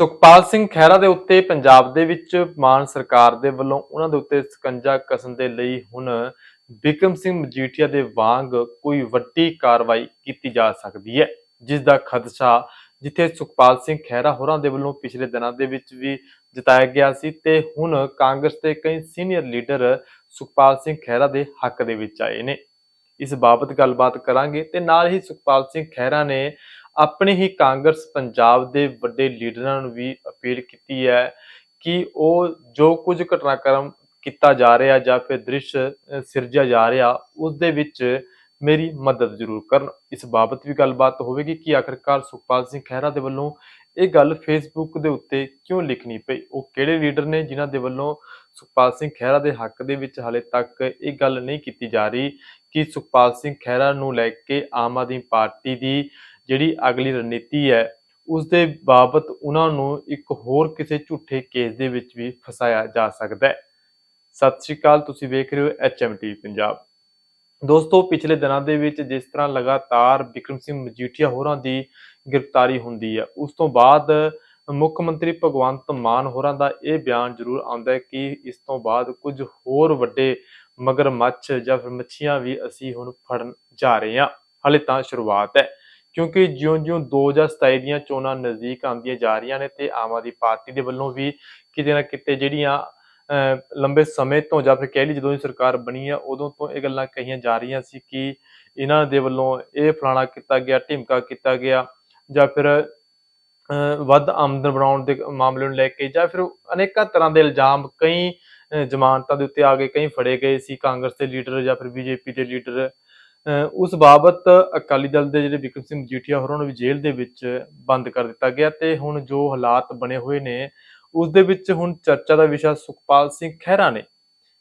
ਸੁਖਪਾਲ ਸਿੰਘ ਖਹਿਰਾ ਦੇ ਉੱਤੇ ਪੰਜਾਬ ਦੇ ਵਿੱਚ ਮਾਨ ਸਰਕਾਰ ਦੇ ਵੱਲੋਂ ਉਹਨਾਂ ਦੇ ਉੱਤੇ ਸਕੰਜਾ ਕਸਣ ਦੇ ਲਈ ਹੁਣ ਬਿਕਰਮ ਸਿੰਘ ਮਜੀਠੀਆ ਦੇ ਵਾਂਗ ਕੋਈ ਵੱਡੀ ਕਾਰਵਾਈ ਕੀਤੀ ਜਾ ਸਕਦੀ ਹੈ, ਜਿਸ ਦਾ ਖਦਸ਼ਾ ਜਿੱਥੇ ਸੁਖਪਾਲ ਸਿੰਘ ਖਹਿਰਾ ਹੋਰਾਂ ਦੇ ਵੱਲੋਂ ਪਿਛਲੇ ਦਿਨਾਂ ਦੇ ਵਿੱਚ ਵੀ ਜਤਾਇਆ ਗਿਆ ਸੀ ਤੇ ਹੁਣ ਕਾਂਗਰਸ ਦੇ ਕਈ ਸੀਨੀਅਰ ਲੀਡਰ ਸੁਖਪਾਲ ਸਿੰਘ ਖਹਿਰਾ ਦੇ ਹੱਕ ਦੇ ਵਿੱਚ ਆਏ ਨੇ। ਇਸ ਬਾਬਤ ਗੱਲਬਾਤ ਕਰਾਂਗੇ ਤੇ ਨਾਲ ਹੀ ਸੁਖਪਾਲ ਸਿੰਘ ਖਹਿਰਾ ਨੇ ਆਪਣੇ ਹੀ ਕਾਂਗਰਸ ਪੰਜਾਬ ਦੇ ਵੱਡੇ ਲੀਡਰਾਂ ਨੂੰ ਵੀ ਅਪੀਲ ਕੀਤੀ ਹੈ ਕਿ ਉਹ ਜੋ ਕੁਝ ਘਟਨਾਕ੍ਰਮ ਕੀਤਾ ਜਾ ਰਿਹਾ ਜਾਂ ਫਿਰ ਦ੍ਰਿਸ਼ ਸਿਰਜਿਆ ਜਾ ਰਿਹਾ, ਉਸ ਦੇ ਵਿੱਚ ਮੇਰੀ ਮਦਦ ਜ਼ਰੂਰ ਕਰਨ। ਇਸ ਬਾਬਤ ਵੀ ਗੱਲਬਾਤ ਹੋਵੇਗੀ ਕਿ ਆਖਰਕਾਰ ਸੁਖਪਾਲ ਸਿੰਘ ਖਹਿਰਾ ਦੇ ਵੱਲੋਂ ਇਹ ਗੱਲ ਫੇਸਬੁੱਕ ਦੇ ਉੱਤੇ ਕਿਉਂ ਲਿਖਣੀ ਪਈ? ਉਹ ਕਿਹੜੇ ਲੀਡਰ ਨੇ ਜਿਨ੍ਹਾਂ ਦੇ ਵੱਲੋਂ ਸੁਖਪਾਲ ਸਿੰਘ ਖਹਿਰਾ ਦੇ ਹੱਕ ਦੇ ਵਿੱਚ ਹਾਲੇ ਤੱਕ ਇਹ ਗੱਲ ਨਹੀਂ ਕੀਤੀ ਜਾ ਰਹੀ ਕਿ ਸੁਖਪਾਲ ਸਿੰਘ ਖਹਿਰਾ ਨੂੰ ਲੈ ਕੇ ਆਮ ਆਦਮੀ ਪਾਰਟੀ ਦੀ ਜਿਹੜੀ ਅਗਲੀ ਰਣਨੀਤੀ ਹੈ ਉਸ ਦੇ ਬਾਬਤ ਉਹਨਾਂ ਨੂੰ ਇੱਕ ਹੋਰ ਕਿਸੇ ਝੂਠੇ ਕੇਸ ਦੇ ਵਿੱਚ ਵੀ ਫਸਾਇਆ ਜਾ ਸਕਦਾ ਹੈ। ਸਤਿ ਸ਼੍ਰੀ ਅਕਾਲ, ਤੁਸੀਂ ਵੇਖ ਰਹੇ ਹੋ ਐਚਐਮਟੀ ਪੰਜਾਬ। ਦੋਸਤੋ, ਪਿਛਲੇ ਦਿਨਾਂ ਦੇ ਵਿੱਚ ਜਿਸ ਤਰ੍ਹਾਂ ਲਗਾਤਾਰ ਵਿਕਰਮ ਸਿੰਘ ਮਜੀਠੀਆ ਹੋਰਾਂ ਦੀ ਗ੍ਰਿਫਤਾਰੀ ਹੁੰਦੀ ਹੈ, ਉਸ ਤੋਂ ਬਾਅਦ ਮੁੱਖ ਮੰਤਰੀ ਭਗਵੰਤ ਮਾਨ ਹੋਰਾਂ ਦਾ ਇਹ ਬਿਆਨ ਜ਼ਰੂਰ ਆਉਂਦਾ ਹੈ ਕਿ ਇਸ ਤੋਂ ਬਾਅਦ ਕੁਝ ਹੋਰ ਵੱਡੇ ਮਗਰਮੱਛ ਜਾਂ ਫਿਰ ਮੱਛੀਆਂ ਵੀ ਅਸੀਂ ਹੁਣ ਫੜਨ ਜਾ ਰਹੇ ਹਾਂ। ਹਾਲੇ ਤਾਂ ਸ਼ੁਰੂਆਤ ਹੈ। ਕਿਉਂਕਿ ਜਿਉਂ-ਜਿਉਂ 2027 ਦੀਆਂ ਚੋਣਾਂ ਨਜ਼ਦੀਕ ਆਉਂਦੀਆਂ ਜਾ ਰਹੀਆਂ ਨੇ ਤੇ ਆਮ ਆਦਮੀ ਪਾਰਟੀ ਦੇ ਵੱਲੋਂ ਵੀ ਕਿਤੇ ਨਾ ਕਿਤੇ ਜਿਹੜੀਆਂ ਲੰਬੇ ਸਮੇਂ ਤੋਂ ਜਾਂ ਫਿਰ ਕਹਿ ਲਈ ਜਦੋਂ ਦੀ ਸਰਕਾਰ ਬਣੀ ਆ ਉਦੋਂ ਤੋਂ ਇਹ ਗੱਲਾਂ ਕਹੀਆਂ ਜਾ ਰਹੀਆਂ ਸੀ ਕਿ ਇਹਨਾਂ ਦੇ ਵੱਲੋਂ ਇਹ ਫਲਾਣਾ ਕੀਤਾ ਗਿਆ ਢਿਮਕਾ ਕੀਤਾ ਗਿਆ ਜਾਂ ਫਿਰ ਅਹ, ਵੱਧ ਆਮਦਨ ਬਣਾਉਣ ਦੇ ਮਾਮਲੇ ਨੂੰ ਲੈ ਕੇ ਜਾਂ ਫਿਰ ਅਨੇਕਾਂ ਤਰ੍ਹਾਂ ਦੇ ਇਲਜ਼ਾਮ ਕਈ ਜ਼ਮਾਨਤਾਂ ਦੇ ਉੱਤੇ ਆ ਗਏ ਕਈ ਫੜੇ ਗਏ ਸੀ ਕਾਂਗਰਸ ਦੇ ਲੀਡਰ ਜਾਂ ਫਿਰ ਬੀਜੇਪੀ ਦੇ ਲੀਡਰ ਉਸ ਬਾਬਤ ਅਕਾਲੀ ਦਲ ਦੇ ਜਿਹੜੇ ਵਿਕਰਮ ਸਿੰਘ ਮਜੀਠੀਆ ਹੋਰਾਂ ਨੂੰ ਵੀ ਜੇਲ੍ਹ ਦੇ ਵਿੱਚ ਬੰਦ ਕਰ ਦਿੱਤਾ ਗਿਆ ਤੇ ਹੁਣ ਜੋ ਹਾਲਾਤ ਬਣੇ ਹੋਏ ਨੇ, ਉਸ ਦੇ ਵਿੱਚ ਹੁਣ ਚਰਚਾ ਦਾ ਵਿਸ਼ਾ ਸੁਖਪਾਲ ਸਿੰਘ ਖਹਿਰਾ ਨੇ।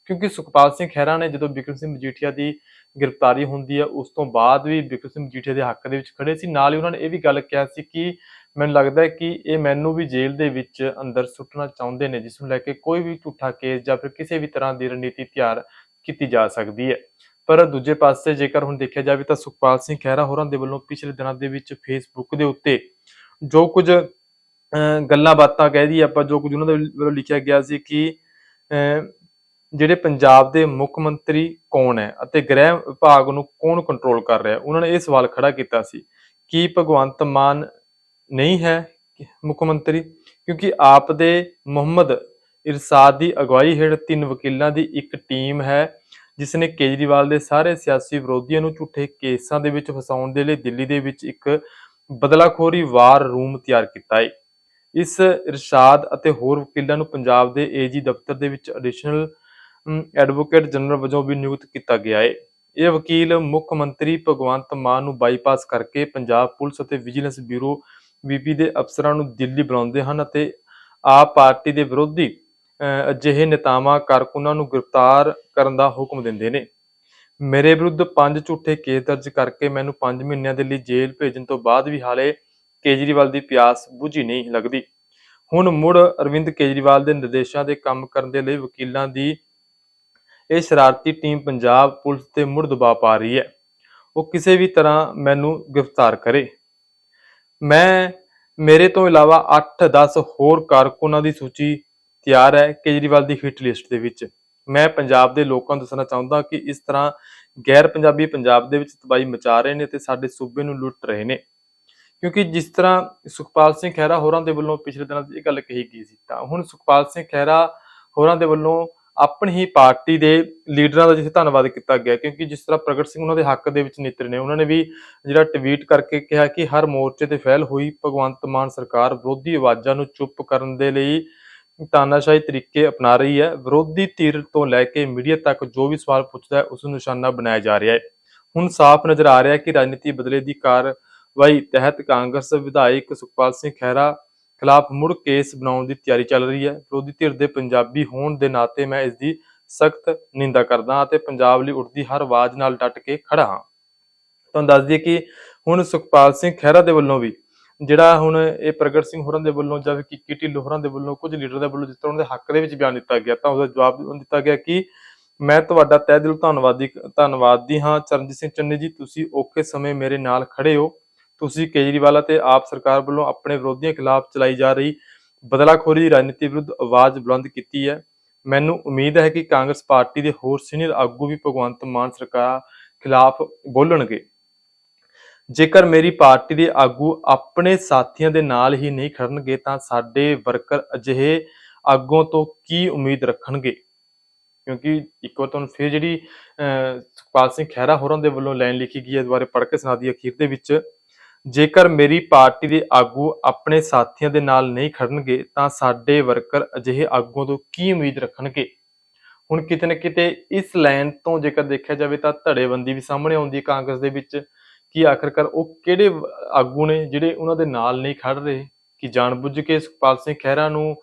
ਕਿਉਂਕਿ ਸੁਖਪਾਲ ਸਿੰਘ ਖਹਿਰਾ ਨੇ ਜਦੋਂ ਵਿਕਰਮ ਸਿੰਘ ਮਜੀਠੀਆ ਦੀ ਗ੍ਰਿਫਤਾਰੀ ਹੁੰਦੀ ਹੈ, ਉਸ ਤੋਂ ਬਾਅਦ ਵੀ ਵਿਕਰਮ ਸਿੰਘ ਮਜੀਠੀਆ ਦੇ ਹੱਕ ਦੇ ਵਿੱਚ ਖੜੇ ਸੀ। ਨਾਲ ਹੀ ਉਹਨਾਂ ਨੇ ਇਹ ਵੀ ਗੱਲ ਕਿਹਾ ਸੀ ਕਿ ਮੈਨੂੰ ਲੱਗਦਾ ਹੈ ਕਿ ਇਹ ਮੈਨੂੰ ਵੀ ਜੇਲ੍ਹ ਦੇ ਵਿੱਚ ਅੰਦਰ ਸੁੱਟਣਾ ਚਾਹੁੰਦੇ ਨੇ, ਜਿਸ ਨੂੰ ਲੈ ਕੇ ਕੋਈ ਵੀ ਝੂਠਾ ਕੇਸ ਜਾਂ ਫਿਰ ਕਿਸੇ ਵੀ ਤਰ੍ਹਾਂ ਦੀ ਰਣਨੀਤੀ ਤਿਆਰ ਕੀਤੀ ਜਾ ਸਕਦੀ ਹੈ। ਪਰ ਦੂਜੇ ਪਾਸੇ ਜੇਕਰ ਹੁਣ ਦੇਖਿਆ ਜਾਵੇ ਤਾਂ ਸੁਖਪਾਲ ਸਿੰਘ ਖਹਿਰਾ ਹੋਰਾਂ ਦੇ ਵੱਲੋਂ ਪਿਛਲੇ ਦਿਨਾਂ ਦੇ ਵਿੱਚ ਫੇਸਬੁੱਕ ਦੇ ਉੱਤੇ ਜੋ ਕੁਝ ਗੱਲਾਂ ਬਾਤਾਂ ਕਹਿ ਦੀ ਆਪਾਂ, ਜੋ ਕੁਝ ਉਹਨਾਂ ਦੇ ਵੱਲੋਂ ਲਿਖਿਆ ਗਿਆ ਸੀ ਕਿ ਜਿਹੜੇ ਪੰਜਾਬ ਦੇ ਮੁੱਖ ਮੰਤਰੀ ਕੌਣ ਹੈ ਅਤੇ ਗ੍ਰਹਿ ਵਿਭਾਗ ਨੂੰ ਕੌਣ ਕੰਟਰੋਲ ਕਰ ਰਿਹਾ ਹੈ, ਉਹਨਾਂ ਨੇ ਇਹ ਸਵਾਲ ਖੜਾ ਕੀਤਾ ਸੀ ਕਿ ਭਗਵੰਤ ਮਾਨ ਨਹੀਂ ਹੈ ਮੁੱਖ ਮੰਤਰੀ, ਕਿਉਂਕਿ ਆਪ ਦੇ ਮੁਹੰਮਦ ਇਰਸ਼ਾਦ ਦੀ ਅਗਵਾਈ ਹੇਠ ਤਿੰਨ ਵਕੀਲਾਂ ਦੀ ਇੱਕ ਟੀਮ ਹੈ ਜਿਸ ਨੇ ਕੇਜਰੀਵਾਲ ਦੇ ਸਾਰੇ ਸਿਆਸੀ ਵਿਰੋਧੀਆਂ ਨੂੰ ਝੂਠੇ ਕੇਸਾਂ ਦੇ ਵਿੱਚ ਫਸਾਉਣ ਦੇ ਲਈ ਦਿੱਲੀ ਦੇ ਵਿੱਚ ਇੱਕ ਬਦਲਾਖੋਰੀ ਵਾਰ ਰੂਮ ਤਿਆਰ ਕੀਤਾ ਹੈ ਇਸ ਇਰਸ਼ਾਦ ਅਤੇ ਹੋਰ ਵਕੀਲਾਂ ਨੂੰ ਪੰਜਾਬ ਦੇ ਏਜੀ ਦਫ਼ਤਰ ਦੇ ਵਿੱਚ ਐਡੀਸ਼ਨਲ ਐਡਵੋਕੇਟ ਜਨਰਲ ਵਜੋਂ ਵੀ ਨਿਯੁਕਤ ਕੀਤਾ ਗਿਆ ਹੈ ਇਹ ਵਕੀਲ ਮੁੱਖ ਮੰਤਰੀ ਭਗਵੰਤ ਮਾਨ ਨੂੰ ਬਾਈਪਾਸ ਕਰਕੇ ਪੰਜਾਬ ਪੁਲਿਸ ਅਤੇ ਵਿਜੀਲੈਂਸ ਬਿਊਰੋ ਵੀਪੀ ਦੇ ਅਫਸਰਾਂ ਨੂੰ ਦਿੱਲੀ ਬੁਲਾਉਂਦੇ ਹਨ ਅਤੇ ਆਪ ਪਾਰਟੀ ਦੇ ਵਿਰੋਧੀ ਅਜਿਹੇ ਨੇਤਾਵਾਂ ਕਾਰਕੁਨਾਂ ਨੂੰ ਗ੍ਰਿਫਤਾਰ ਕਰਨ ਦਾ ਹੁਕਮ ਦਿੰਦੇ ਨੇ। ਮੇਰੇ ਵਿਰੁੱਧ ਪੰਜ ਝੂਠੇ ਕੇਸ ਦਰਜ ਕਰਕੇ ਮੈਨੂੰ 5 ਮਹੀਨਿਆਂ ਦੇ ਲਈ ਜੇਲ੍ਹ ਭੇਜਣ ਤੋਂ ਬਾਅਦ ਵੀ ਹਾਲੇ ਕੇਜਰੀਵਾਲ ਦੀ ਪਿਆਸ ਬੁਝੀ ਨਹੀਂ ਲੱਗਦੀ। ਹੁਣ ਮੁੜ ਅਰਵਿੰਦ ਕੇਜਰੀਵਾਲ ਦੇ ਨਿਰਦੇਸ਼ਾਂ ਦੇ ਕੰਮ ਕਰਨ ਦੇ ਲਈ ਵਕੀਲਾਂ ਦੀ ਇਹ ਸ਼ਰਾਰਤੀ ਟੀਮ ਪੰਜਾਬ ਪੁਲਿਸ ਤੇ ਮੁੜ ਦਬਾਅ ਪਾ ਰਹੀ ਹੈ। ਉਹ ਕਿਸੇ ਵੀ ਤਰ੍ਹਾਂ ਮੈਨੂੰ ਗ੍ਰਿਫਤਾਰ ਕਰੇ। ਮੈਂ, ਮੇਰੇ ਤੋਂ ਇਲਾਵਾ 8-10 ਹੋਰ ਕਾਰਕੁਨਾਂ ਦੀ ਸੂਚੀ ਤਿਆਰ ਹੈ ਕੇਜਰੀਵਾਲ ਦੀ ਹਿੱਟ ਲਿਸਟ ਦੇ ਵਿੱਚ। ਮੈਂ ਪੰਜਾਬ ਦੇ ਲੋਕਾਂ ਨੂੰ ਦੱਸਣਾ ਚਾਹੁੰਦਾ ਕਿ ਇਸ ਤਰ੍ਹਾਂ ਗੈਰ ਪੰਜਾਬੀ ਪੰਜਾਬ ਦੇ ਵਿੱਚ ਤਬਾਹੀ ਮਚਾ ਰਹੇ ਨੇ ਤੇ ਸਾਡੇ ਸੂਬੇ ਨੂੰ ਲੁੱਟ ਰਹੇ ਨੇ। ਕਿਉਂਕਿ ਜਿਸ ਤਰ੍ਹਾਂ ਸੁਖਪਾਲ ਸਿੰਘ ਖਹਿਰਾ ਹੋਰਾਂ ਦੇ ਵੱਲੋਂ ਪਿਛਲੇ ਦਿਨਾਂ ਇਹ ਗੱਲ ਕਹੀ ਗਈ ਸੀ, ਤਾਂ ਹੁਣ ਸੁਖਪਾਲ ਸਿੰਘ ਖਹਿਰਾ ਹੋਰਾਂ ਦੇ ਵੱਲੋਂ ਆਪਣੀ ਹੀ ਪਾਰਟੀ ਦੇ ਲੀਡਰਾਂ ਦਾ ਜਿੱਥੇ ਧੰਨਵਾਦ ਕੀਤਾ ਗਿਆ, ਕਿਉਂਕਿ ਜਿਸ ਤਰ੍ਹਾਂ ਪ੍ਰਗਟ ਸਿੰਘ ਉਹਨਾਂ ਦੇ ਹੱਕ ਦੇ ਵਿੱਚ ਨੇਤਰ ਨੇ, ਉਹਨਾਂ ਨੇ ਵੀ ਜਿਹੜਾ ਟਵੀਟ ਕਰਕੇ ਕਿਹਾ ਕਿ ਹਰ ਮੋਰਚੇ ਤੇ ਫੈਲ ਹੋਈ ਭਗਵੰਤ ਮਾਨ ਸਰਕਾਰ ਵਿਰੋਧੀ ਆਵਾਜ਼ਾਂ ਨੂੰ ਚੁੱਪ ਕਰਨ ਦੇ ਲਈ ਤਾਨਾਸ਼ਾਹੀ ਤਰੀਕੇ ਅਪਣਾ ਰਹੀ ਹੈ। ਵਿਰੋਧੀ ਧਿਰ ਤੋਂ ਲੈ ਕੇ ਮੀਡੀਆ ਤੱਕ ਜੋ ਵੀ ਸਵਾਲ ਪੁੱਛਦਾ ਹੈ ਉਸ ਨੂੰ ਨਿਸ਼ਾਨਾ ਬਣਾਇਆ ਜਾ ਰਿਹਾ ਹੈ। ਹੁਣ ਸਾਫ਼ ਨਜ਼ਰ ਆ ਰਿਹਾ ਹੈ ਕਿ ਰਾਜਨੀਤੀ ਬਦਲੇ ਦੀ ਕਾਰਵਾਈ ਤਹਿਤ ਕਾਂਗਰਸ ਵਿਧਾਇਕ ਸੁਖਪਾਲ ਸਿੰਘ ਖਹਿਰਾ ਖਿਲਾਫ ਮੁੜ ਕੇਸ ਬਣਾਉਣ ਦੀ ਤਿਆਰੀ ਚੱਲ ਰਹੀ ਹੈ। ਵਿਰੋਧੀ ਧਿਰ ਦੇ ਪੰਜਾਬੀ ਹੋਣ ਦੇ ਨਾਤੇ ਮੈਂ ਇਸ ਦੀ ਸਖਤ ਨਿੰਦਾ ਕਰਦਾ ਹਾਂ ਅਤੇ ਪੰਜਾਬ ਲਈ ਉੱਠਦੀ ਹਰ ਆਵਾਜ਼ ਨਾਲ ਡਟ ਕੇ ਖੜਾ ਹਾਂ। ਤੁਹਾਨੂੰ ਦੱਸ ਦਈਏ ਕਿ ਹੁਣ ਸੁਖਪਾਲ ਸਿੰਘ ਖਹਿਰਾ ਦੇ ਵੱਲੋਂ ਵੀ ਜਿਹੜਾ ਹੁਣ ਇਹ ਪ੍ਰਗਟ ਸਿੰਘ ਹੋਰਾਂ ਦੇ ਵੱਲੋਂ ਜਾਂ ਫਿਰ ਕਿੱਕੀ ਢਿੱਲੋਂ ਹੋਰਾਂ ਦੇ ਵੱਲੋਂ ਕੁਝ ਲੀਡਰ ਦੇ ਵੱਲੋਂ ਜਿਸ ਤਰ੍ਹਾਂ ਉਹਨਾਂ ਦੇ ਹੱਕ ਦੇ ਵਿੱਚ ਬਿਆਨ ਦਿੱਤਾ ਗਿਆ, ਤਾਂ ਉਹਦਾ ਜਵਾਬ ਦਿੱਤਾ ਗਿਆ ਕਿ ਮੈਂ ਤੁਹਾਡਾ ਤਹਿ ਦਿਲੋਂ ਧੰਨਵਾਦੀ ਧੰਨਵਾਦੀ ਹਾਂ। ਚਰਨਜੀਤ ਸਿੰਘ ਚੰਨੀ ਜੀ, ਤੁਸੀਂ ਔਖੇ ਸਮੇਂ ਮੇਰੇ ਨਾਲ ਖੜੇ ਹੋ। ਤੁਸੀਂ ਕੇਜਰੀਵਾਲ ਅਤੇ ਆਪ ਸਰਕਾਰ ਵੱਲੋਂ ਆਪਣੇ ਵਿਰੋਧੀਆਂ ਖਿਲਾਫ ਚਲਾਈ ਜਾ ਰਹੀ ਬਦਲਾਖੋਰੀ ਦੀ ਰਾਜਨੀਤੀ ਵਿਰੁੱਧ ਆਵਾਜ਼ ਬੁਲੰਦ ਕੀਤੀ ਹੈ। ਮੈਨੂੰ ਉਮੀਦ ਹੈ ਕਿ ਕਾਂਗਰਸ ਪਾਰਟੀ ਦੇ ਹੋਰ ਸੀਨੀਅਰ ਆਗੂ ਵੀ ਭਗਵੰਤ ਮਾਨ ਸਰਕਾਰ ਖਿਲਾਫ ਬੋਲਣਗੇ। ਜੇਕਰ ਮੇਰੀ ਪਾਰਟੀ ਦੇ ਆਗੂ ਆਪਣੇ ਸਾਥੀਆਂ ਦੇ ਨਾਲ ਹੀ ਨਹੀਂ ਖੜਨਗੇ, ਤਾਂ ਸਾਡੇ ਵਰਕਰ ਅਜਿਹੇ ਆਗੂਆਂ ਤੋਂ ਕੀ ਉਮੀਦ ਰੱਖਣਗੇ? ਕਿਉਂਕਿ ਇੱਕ ਵਾਰ ਤੁਹਾਨੂੰ ਫਿਰ ਜਿਹੜੀ ਸੁਖਪਾਲ ਸਿੰਘ ਖਹਿਰਾ ਹੋਰਾਂ ਦੇ ਵੱਲੋਂ ਲਾਈਨ ਲਿਖੀ ਗਈ ਹੈ ਦੁਬਾਰੇ ਪੜ੍ਹ ਕੇ ਸੁਣਾ ਦੀ ਅਖੀਰ ਦੇ ਵਿੱਚ। ਜੇਕਰ ਮੇਰੀ ਪਾਰਟੀ ਦੇ ਆਗੂ ਆਪਣੇ ਸਾਥੀਆਂ ਦੇ ਨਾਲ ਨਹੀਂ ਖੜਨਗੇ, ਤਾਂ ਸਾਡੇ ਵਰਕਰ ਅਜਿਹੇ ਆਗੂਆਂ ਤੋਂ ਕੀ ਉਮੀਦ ਰੱਖਣਗੇ? ਹੁਣ ਕਿਤੇ ਨਾ ਕਿਤੇ ਇਸ ਲਾਈਨ ਤੋਂ ਜੇਕਰ ਦੇਖਿਆ ਜਾਵੇ ਤਾਂ ਧੜੇਬੰਦੀ ਵੀ ਸਾਹਮਣੇ ਆਉਂਦੀ ਹੈ ਕਾਂਗਰਸ ਦੇ ਵਿੱਚ। ਕਿ ਆਖਰਕਾਰ ਉਹ ਕਿਹੜੇ ਆਗੂ ਨੇ ਜਿਹੜੇ ਉਹਨਾਂ ਦੇ ਨਾਲ ਨਹੀਂ ਖੜ ਰਹੇ? ਕਿ ਜਾਣਬੁੱਝ ਕੇ ਸੁਖਪਾਲ ਸਿੰਘ ਖਹਿਰਾ ਨੂੰ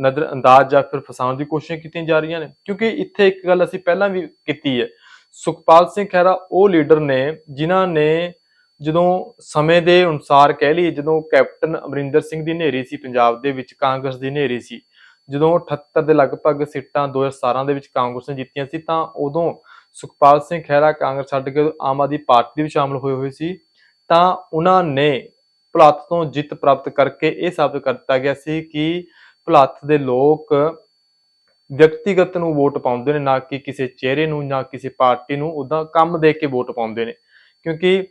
ਨਜ਼ਰ ਅੰਦਾਜ਼ ਜਾਂ ਫਿਰ ਫਸਾਉਣ ਦੀ ਕੋਸ਼ਿਸ਼ ਕੀਤੀਆਂ ਜਾ ਰਹੀਆਂ ਨੇ? ਕਿਉਂਕਿ ਇੱਥੇ ਇੱਕ ਗੱਲ ਅਸੀਂ ਪਹਿਲਾਂ ਵੀ ਕੀਤੀ ਹੈ। ਸੁਖਪਾਲ ਸਿੰਘ ਖਹਿਰਾ ਉਹ ਲੀਡਰ ਨੇ ਜਿਨ੍ਹਾਂ ਨੇ ਜਦੋਂ ਸਮੇਂ ਦੇ ਅਨੁਸਾਰ ਕਹਿ ਲਈ ਜਦੋਂ ਕੈਪਟਨ ਅਮਰਿੰਦਰ ਸਿੰਘ ਦੀ ਹਨੇਰੀ ਸੀ, ਪੰਜਾਬ ਦੇ ਵਿੱਚ ਕਾਂਗਰਸ ਦੀ ਹਨੇਰੀ ਸੀ, ਜਦੋਂ 78 ਦੇ ਲਗਭਗ ਸੀਟਾਂ 2017 ਦੇ ਵਿੱਚ ਕਾਂਗਰਸ ਨੇ ਜਿੱਤੀਆਂ ਸੀ, ਤਾਂ ਉਦੋਂ ਸੁਖਪਾਲ ਸਿੰਘ ਖਹਿਰਾ ਕਾਂਗਰਸ ਛੱਡ ਕੇ ਆਮ ਆਦਮੀ ਪਾਰਟੀ ਦੇ ਵਿੱਚ ਸ਼ਾਮਲ ਹੋਏ ਹੋਏ ਸੀ ਤਾਂ ਉਹਨਾਂ ਨੇ ਭੁਲੱਥ ਤੋਂ ਜਿੱਤ ਪ੍ਰਾਪਤ ਕਰਕੇ ਇਹ ਸਾਬਤ ਕਰ ਦਿੱਤਾ ਗਿਆ ਸੀ ਕਿ ਭੁਲੱਥ ਦੇ ਲੋਕ ਵਿਅਕਤੀਗਤ ਨੂੰ ਵੋਟ ਪਾਉਂਦੇ ਨੇ ਨਾ ਕਿ ਕਿਸੇ ਚਿਹਰੇ ਨੂੰ ਨਾ ਕਿਸੇ ਪਾਰਟੀ ਨੂੰ ਉਦਾਂ ਕੰਮ ਦੇ ਕੇ ਵੋਟ ਪਾਉਂਦੇ ਨੇ। ਕਿਉਂਕਿ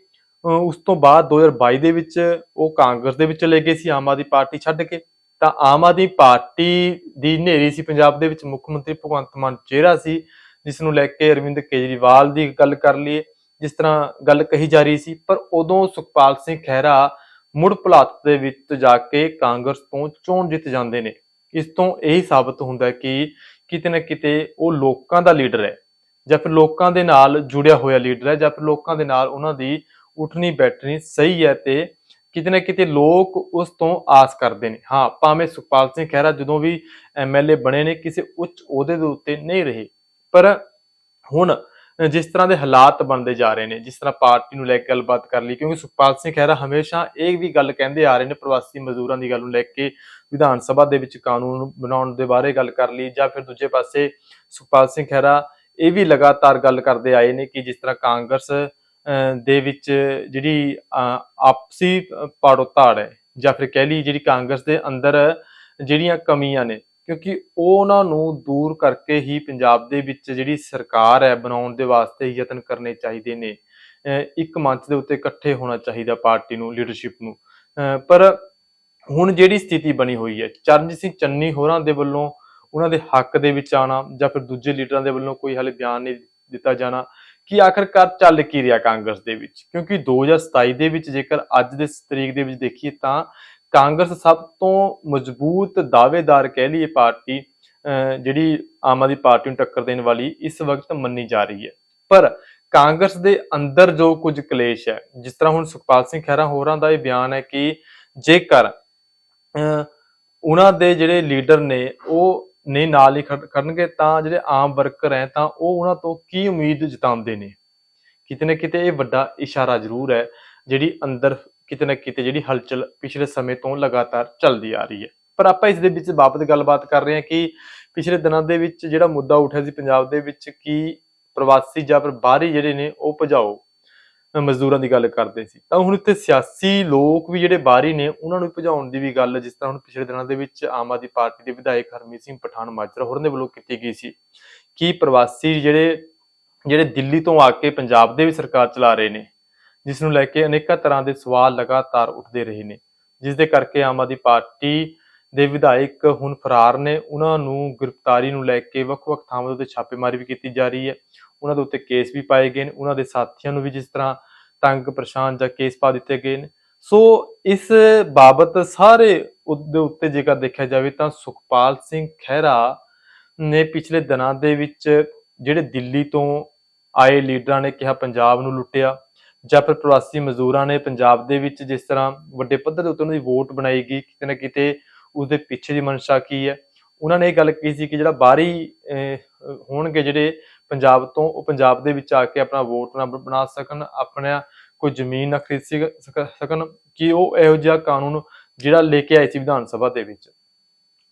ਅਹ, ਉਸ ਤੋਂ ਬਾਅਦ 2022 ਦੇ ਵਿੱਚ ਉਹ ਕਾਂਗਰਸ ਦੇ ਵਿੱਚ ਚਲੇ ਗਏ ਸੀ ਆਮ ਆਦਮੀ ਪਾਰਟੀ ਛੱਡ ਕੇ। ਤਾਂ ਆਮ ਆਦਮੀ ਪਾਰਟੀ ਦੀ ਹਨੇਰੀ ਸੀ ਪੰਜਾਬ ਦੇ ਵਿੱਚ ਮੁੱਖ ਮੰਤਰੀ ਭਗਵੰਤ ਮਾਨ ਚਿਹਰਾ ਸੀ। ਜਿਸ ਨੂੰ ਲੈ ਕੇ ਅਰਵਿੰਦ ਕੇਜਰੀਵਾਲ ਦੀ ਗੱਲ ਕਰ ਲਈਏ, ਜਿਸ ਤਰ੍ਹਾਂ ਗੱਲ ਕਹੀ ਜਾ ਰਹੀ ਸੀ, ਪਰ ਉਦੋਂ ਸੁਖਪਾਲ ਸਿੰਘ ਖਹਿਰਾ ਮੁੜ ਭੁਲੱਥ ਦੇ ਵਿੱਚ ਜਾ ਕੇ ਕਾਂਗਰਸ ਤੋਂ ਚੋਣ ਜਿੱਤ ਜਾਂਦੇ ਨੇ। ਇਸ ਤੋਂ ਇਹ ਸਾਬਤ ਹੁੰਦਾ ਕਿ ਕਿਤੇ ਨਾ ਕਿਤੇ ਉਹ ਲੋਕਾਂ ਦਾ ਲੀਡਰ ਹੈ, ਜਾਂ ਫਿਰ ਲੋਕਾਂ ਦੇ ਨਾਲ ਜੁੜਿਆ ਹੋਇਆ ਲੀਡਰ ਹੈ, ਜਾਂ ਫਿਰ ਲੋਕਾਂ ਦੇ ਨਾਲ ਉਹਨਾਂ ਦੀ ਉੱਠਣੀ ਬੈਠਣੀ ਸਹੀ ਹੈ ਤੇ ਕਿਤੇ ਨਾ ਕਿਤੇ ਲੋਕ ਉਸ ਤੋਂ ਆਸ ਕਰਦੇ ਨੇ। ਹਾਂ, ਭਾਵੇਂ ਸੁਖਪਾਲ ਸਿੰਘ ਖਹਿਰਾ ਜਦੋਂ ਵੀ ਐਮਐਲਏ ਬਣੇ ਨੇ, ਕਿਸੇ ਉੱਚ ਅਹੁਦੇ ਦੇ ਉੱਤੇ ਨਹੀਂ ਰਹੇ। ਪਰ ਹੁਣ ਜਿਸ ਤਰ੍ਹਾਂ ਦੇ ਹਾਲਾਤ ਬਣਦੇ ਜਾ ਰਹੇ ਨੇ ਜਿਸ ਤਰ੍ਹਾਂ ਪਾਰਟੀ ਨੂੰ ਲੈ ਕੇ ਗੱਲਬਾਤ ਕਰ ਲਈ ਕਿਉਂਕਿ ਸੁਖਪਾਲ ਸਿੰਘ ਖਹਿਰਾ ਹਮੇਸ਼ਾ ਇਹ ਵੀ ਗੱਲ ਕਹਿੰਦੇ ਆ ਰਹੇ ਨੇ ਪ੍ਰਵਾਸੀ ਮਜ਼ਦੂਰਾਂ ਦੀ ਗੱਲ ਨੂੰ ਲੈ ਕੇ ਵਿਧਾਨ ਸਭਾ ਦੇ ਵਿੱਚ ਕਾਨੂੰਨ ਬਣਾਉਣ ਦੇ ਬਾਰੇ ਗੱਲ ਕਰ ਲਈ ਜਾਂ ਫਿਰ ਦੂਜੇ ਪਾਸੇ ਸੁਖਪਾਲ ਸਿੰਘ ਖਹਿਰਾ ਇਹ ਵੀ ਲਗਾਤਾਰ ਗੱਲ ਕਰਦੇ ਆਏ ਨੇ ਕਿ ਜਿਸ ਤਰ੍ਹਾਂ ਕਾਂਗਰਸ ਅਹ, ਦੇ ਵਿੱਚ ਜਿਹੜੀ ਆਪਸੀ ਅਹ, ਪਾੜੋ ਧਾੜ ਹੈ ਜਾਂ ਫਿਰ ਕਹਿ ਲਈ ਜਿਹੜੀ ਕਾਂਗਰਸ ਦੇ ਅੰਦਰ ਜਿਹੜੀਆਂ ਕਮੀਆਂ ਨੇ ਕਿਉਂਕਿ ਉਹ ਉਹਨਾਂ ਨੂੰ ਦੂਰ ਕਰਕੇ ਹੀ ਪੰਜਾਬ ਦੇ ਵਿੱਚ ਜਿਹੜੀ ਸਰਕਾਰ ਹੈ ਬਣਾਉਣ ਦੇ ਵਾਸਤੇ ਯਤਨ ਕਰਨੇ ਚਾਹੀਦੇ ਨੇ। ਇੱਕ ਮੰਚ ਦੇ ਉੱਤੇ ਇਕੱਠੇ ਹੋਣਾ ਚਾਹੀਦਾ ਪਾਰਟੀ ਨੂੰ ਲੀਡਰਸ਼ਿਪ ਨੂੰ। ਪਰ ਹੁਣ ਜਿਹੜੀ ਸਥਿਤੀ ਬਣੀ ਹੋਈ ਹੈ, ਚਰਨਜੀਤ ਸਿੰਘ ਚੰਨੀ ਹੋਰਾਂ ਦੇ ਵੱਲੋਂ ਉਹਨਾਂ ਦੇ ਹੱਕ ਦੇ ਵਿੱਚ ਆਣਾ ਜਾਂ ਫਿਰ ਦੂਜੇ ਲੀਡਰਾਂ ਦੇ ਵੱਲੋਂ ਕੋਈ ਹਾਲੇ ਬਿਆਨ ਨਹੀਂ ਦਿੱਤਾ ਜਾਣਾ, ਕਿ ਆਖਰਕਾਰ ਚੱਲ ਕੀ ਰਿਹਾ ਕਾਂਗਰਸ ਦੇ ਵਿੱਚ? ਕਿਉਂਕਿ 2027 ਦੇ ਵਿੱਚ ਜੇਕਰ ਅੱਜ ਦੇ ਤਰੀਕ ਦੇ ਵਿੱਚ ਦੇਖੀਏ ਤਾਂ ਕਾਂਗਰਸ ਸਭ ਤੋਂ ਮਜ਼ਬੂਤ ਦਾਅਵੇਦਾਰ ਕਹਿ ਲਈਏ ਪਾਰਟੀ, ਅਹ, ਜਿਹੜੀ ਆਮ ਆਦਮੀ ਪਾਰਟੀ ਨੂੰ ਟੱਕਰ ਦੇਣ ਵਾਲੀ ਇਸ ਵਕਤ ਮੰਨੀ ਜਾ ਰਹੀ ਹੈ। ਪਰ ਕਾਂਗਰਸ ਦੇ ਅੰਦਰ ਜੋ ਕੁਝ ਕਲੇਸ਼ ਹੈ, ਜਿਸ ਤਰ੍ਹਾਂ ਹੁਣ ਸੁਖਪਾਲ ਸਿੰਘ ਖਹਿਰਾ ਹੋਰਾਂ ਦਾ ਇਹ ਬਿਆਨ ਹੈ ਕਿ ਜੇਕਰ, ਅਹ, ਉਹਨਾਂ ਦੇ ਜਿਹੜੇ ਲੀਡਰ ਨੇ, ਉਹ ਨਹੀਂ ਨਾਲ ਹੀ ਖੜ- ਖੜਨਗੇ, ਤਾਂ ਜਿਹੜੇ ਆਮ ਵਰਕਰ ਹੈ, ਤਾਂ ਉਹ ਉਹਨਾਂ ਤੋਂ ਕੀ ਉਮੀਦ ਜਤਾਉਂਦੇ ਨੇ? ਕਿਤੇ ਨਾ ਕਿਤੇ ਇਹ ਵੱਡਾ ਇਸ਼ਾਰਾ ਜ਼ਰੂਰ ਹੈ, ਜਿਹੜੀ ਅੰਦਰ ਕਿਤੇ ਨਾ ਕਿਤੇ ਜਿਹੜੀ ਹਲਚਲ ਪਿਛਲੇ ਸਮੇਂ ਤੋਂ ਲਗਾਤਾਰ ਚੱਲਦੀ ਆ ਰਹੀ ਹੈ। ਪਰ ਆਪਾਂ ਇਸ ਦੇ ਵਿੱਚ ਬਾਬਤ ਗੱਲਬਾਤ ਕਰ ਰਹੇ ਹਾਂ ਕਿ ਪਿਛਲੇ ਦਿਨਾਂ ਦੇ ਵਿੱਚ ਜਿਹੜਾ ਮੁੱਦਾ ਉੱਠਿਆ ਸੀ ਪੰਜਾਬ ਦੇ ਵਿੱਚ ਕਿ ਪ੍ਰਵਾਸੀ ਜਾਂ ਫਿਰ ਬਾਹਰੀ ਜਿਹੜੇ ਨੇ ਉਹ ਭਜਾਓ ਮਜ਼ਦੂਰਾਂ ਦੀ ਗੱਲ ਕਰਦੇ ਸੀ। ਤਾਂ ਹੁਣ ਇੱਥੇ ਸਿਆਸੀ ਲੋਕ ਵੀ ਜਿਹੜੇ ਬਾਹਰੀ ਨੇ ਉਹਨਾਂ ਨੂੰ ਭਜਾਉਣ ਦੀ ਵੀ ਗੱਲ ਜਿਸ ਤਰ੍ਹਾਂ ਹੁਣ ਪਿਛਲੇ ਦਿਨਾਂ ਦੇ ਵਿੱਚ ਆਮ ਆਦਮੀ ਪਾਰਟੀ ਦੇ ਵਿਧਾਇਕ ਹਰਮੀਤ ਸਿੰਘ ਪਠਾਨ ਮਾਜਰਾ ਹੋਰਾਂ ਦੇ ਵੱਲੋਂ ਕੀਤੀ ਗਈ ਸੀ ਕਿ ਪ੍ਰਵਾਸੀ ਜਿਹੜੇ ਜਿਹੜੇ ਦਿੱਲੀ ਤੋਂ ਆ ਕੇ ਪੰਜਾਬ ਦੇ ਵੀ ਸਰਕਾਰ ਚਲਾ ਰਹੇ ਨੇ ਜਿਸ ਨੂੰ ਲੈ ਕੇ ਅਨੇਕਾਂ ਤਰ੍ਹਾਂ ਦੇ ਸਵਾਲ ਲਗਾਤਾਰ ਉੱਠਦੇ ਰਹੇ ਨੇ। ਜਿਸ ਦੇ ਕਰਕੇ ਆਮ ਆਦਮੀ ਪਾਰਟੀ ਦੇ ਵਿਧਾਇਕ ਹੁਣ ਫਰਾਰ ਨੇ। ਉਹਨਾਂ ਨੂੰ ਗ੍ਰਿਫਤਾਰੀ ਨੂੰ ਲੈ ਕੇ ਵੱਖ-ਵੱਖ ਥਾਵਾਂ ਦੇ ਉੱਤੇ ਛਾਪੇਮਾਰੀ ਵੀ ਕੀਤੀ ਜਾ ਰਹੀ ਹੈ। ਉਹਨਾਂ ਦੇ ਉੱਤੇ ਕੇਸ ਵੀ ਪਾਏ ਗਏ ਨੇ। ਉਹਨਾਂ ਦੇ ਸਾਥੀਆਂ ਨੂੰ ਵੀ ਜਿਸ ਤਰ੍ਹਾਂ ਤੰਗ, ਪਰੇਸ਼ਾਨ ਜਾਂ ਕੇਸ ਪਾ ਦਿੱਤੇ ਗਏ ਨੇ। ਸੋ ਇਸ ਬਾਬਤ ਸਾਰੇ ਦੇ ਉੱਤੇ ਜੇਕਰ ਦੇਖਿਆ ਜਾਵੇ ਤਾਂ ਸੁਖਪਾਲ ਸਿੰਘ ਖਹਿਰਾ ਨੇ ਪਿਛਲੇ ਦਿਨਾਂ ਦੇ ਵਿੱਚ ਜਿਹੜੇ ਦਿੱਲੀ ਤੋਂ ਆਏ ਲੀਡਰਾਂ ਨੇ ਕਿਹਾ, ਪੰਜਾਬ ਨੂੰ ਲੁੱਟਿਆ। ਜਾਂ ਫਿਰ ਪ੍ਰਵਾਸੀ ਮਜ਼ਦੂਰਾਂ ਨੇ ਪੰਜਾਬ ਦੇ ਵਿੱਚ ਜਿਸ ਤਰ੍ਹਾਂ ਵੱਡੇ ਪੱਧਰ ਦੇ ਉੱਤੇ ਉਹਨਾਂ ਦੀ ਵੋਟ ਬਣਾਈ ਗਈ, ਕਿਤੇ ਨਾ ਕਿਤੇ ਉਸਦੇ ਪਿੱਛੇ ਦੀ ਮਨਸ਼ਾ ਕੀ ਹੈ? ਉਹਨਾਂ ਨੇ ਇਹ ਗੱਲ ਕਹੀ ਸੀ ਕਿ ਜਿਹੜਾ ਬਾਹਰੀ ਹੋਣਗੇ ਜਿਹੜੇ ਪੰਜਾਬ ਤੋਂ, ਉਹ ਪੰਜਾਬ ਦੇ ਵਿੱਚ ਆ ਕੇ ਆਪਣਾ ਵੋਟ ਨਾ ਬਣਾ ਸਕਣ, ਆਪਣਾ ਕੋਈ ਜ਼ਮੀਨ ਨਾ ਖਰੀਦ ਸਕ- ਸਕਣ, ਕਿ ਉਹ ਇਹੋ ਜਿਹਾ ਕਾਨੂੰਨ ਜਿਹੜਾ ਲੈ ਕੇ ਆਏ ਸੀ ਵਿਧਾਨ ਸਭਾ ਦੇ ਵਿੱਚ।